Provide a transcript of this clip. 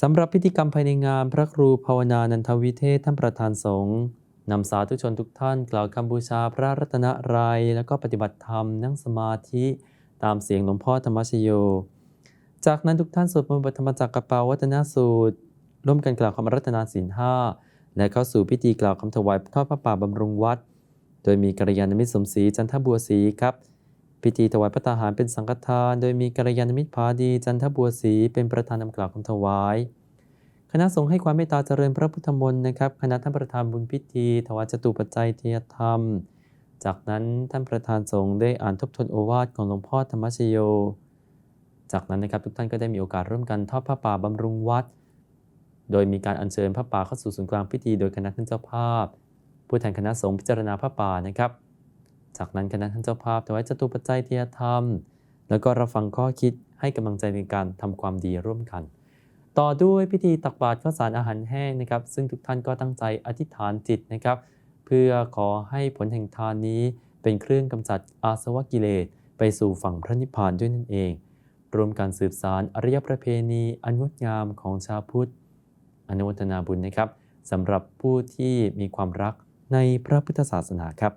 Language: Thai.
สำหรับพิธีกรรมภายในงานพระครูภาวนานันทวิเทศท่านประธานสงฆ์นำสาธุชนทุกท่านกล่าวคำบูชาพระรัตนตรัย แล้วก็ปฏิบัติธรรมนั่งสมาธิตามเสียงหลวงพ่อธรรมชโย จากนั้นทุกท่านสวดมนต์บทธรรมจักรกับปาวัฒนสูตร ร่วมกันกล่าวคำรัตนาศีลห้าและเข้าสู่พิธีกล่าวคำถวายทอดพระป่าบำรุงวัด โดยมีกัลยาณมิตรสมศรีจันทบัวศรีครับ พิธีถวายพระตาหารเป็นสังฆทาน โดยมีกัลยาณมิตรพาดีจันทบัวศรีเป็นประธานนำกล่าวคำถวาย คณะสงฆ์ให้ความเมตตาเจริญพระพุทธมนต์นะครับ คณะท่านประธานบุญพิธี ถวายจตุปัจจัยเทียธรรม จากนั้นท่านประธานสงฆ์ได้อ่านทบทวนโอวาทของหลวงพ่อธรรมชโย จากนั้นนะครับทุกท่านก็ได้มีโอกาสร่วมกันทอดผ้าป่าบำรุงวัด โดยมีการอัญเชิญผ้าป่าเข้าสู่ศูนย์กลางพิธี โดยคณะท่านเจ้าภาพ ผู้แทนคณะสงฆ์พิจารณาผ้าป่านะครับ จากนั้นคณะท่านเจ้าภาพถวายจตุปัจจัยเทียธรรม แล้วก็รับฟังข้อคิดให้กำลังใจในการทำความดีร่วมกัน ต่อด้วยพิธีตักบาตรข้าวสารอาหารแห้งนะครับ ซึ่งทุกท่านก็ตั้งใจอธิษฐานจิตนะครับ เพื่อขอให้ผลแห่งทานนี้เป็นเครื่องกำจัดอาสวะกิเลสไปสู่ฝั่งพระนิพพานด้วยนั่นเองรวมการสืบสารอริยประเพณีอันงดงามของชาวพุทธอนุโมทนาบุญนะครับสำหรับผู้ที่มีความรักในพระพุทธศาสนาครับ